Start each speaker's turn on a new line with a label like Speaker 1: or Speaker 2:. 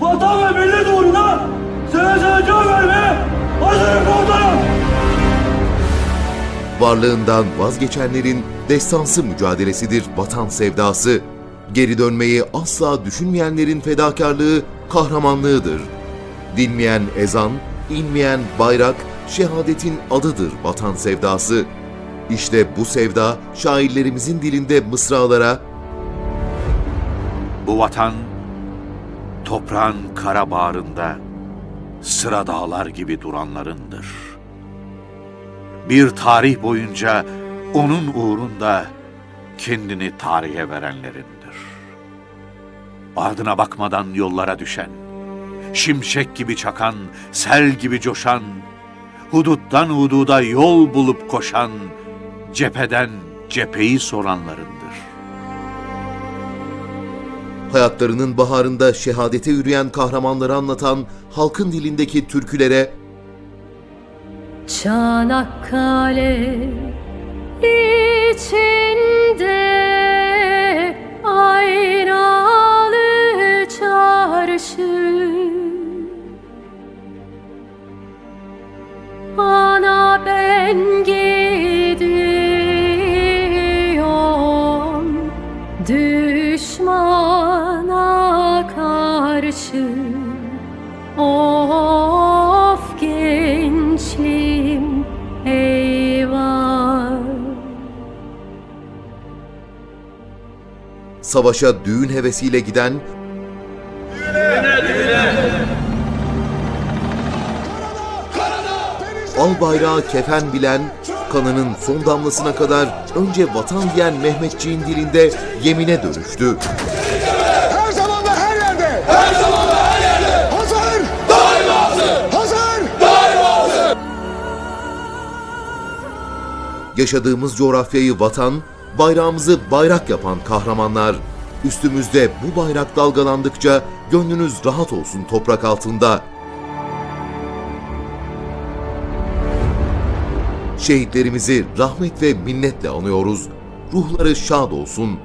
Speaker 1: vatan ve millet uğruna seve seve can vermeye hazırım komutanım.
Speaker 2: Varlığından vazgeçenlerin destansı mücadelesidir vatan sevdası. Geri dönmeyi asla düşünmeyenlerin fedakarlığı kahramanlığıdır. Dinmeyen ezan, inmeyen bayrak, şehadetin adıdır vatan sevdası. İşte bu sevda şairlerimizin dilinde mısralara
Speaker 3: Bu vatan toprağın kara bağrında sıra dağlar gibi duranlarındır. Bir tarih boyunca onun uğrunda kendini tarihe verenlerindir. Ardına bakmadan yollara düşen, şimşek gibi çakan, sel gibi coşan, huduttan hududa yol bulup koşan, cepheden cepheyi soranlarındır.
Speaker 2: Hayatlarının baharında şehadete yürüyen kahramanları anlatan halkın dilindeki türkülere
Speaker 4: Çanakkale içinde aynalı çarşı. Ana ben gidiyorum
Speaker 2: savaşa düğün hevesiyle giden Al bayrağı kefen bilen, kanının son damlasına kadar önce vatan diyen Mehmetçiğin dilinde yemine dönüştü.
Speaker 5: Her zaman ve her yerde. Her zaman ve her yerde. Hazır. Daima hazır. Hazır.
Speaker 2: Yaşadığımız coğrafyayı vatan, bayrağımızı bayrak yapan kahramanlar. Üstümüzde bu bayrak dalgalandıkça gönlünüz rahat olsun toprak altında. Şehitlerimizi rahmet ve minnetle anıyoruz. Ruhları şad olsun.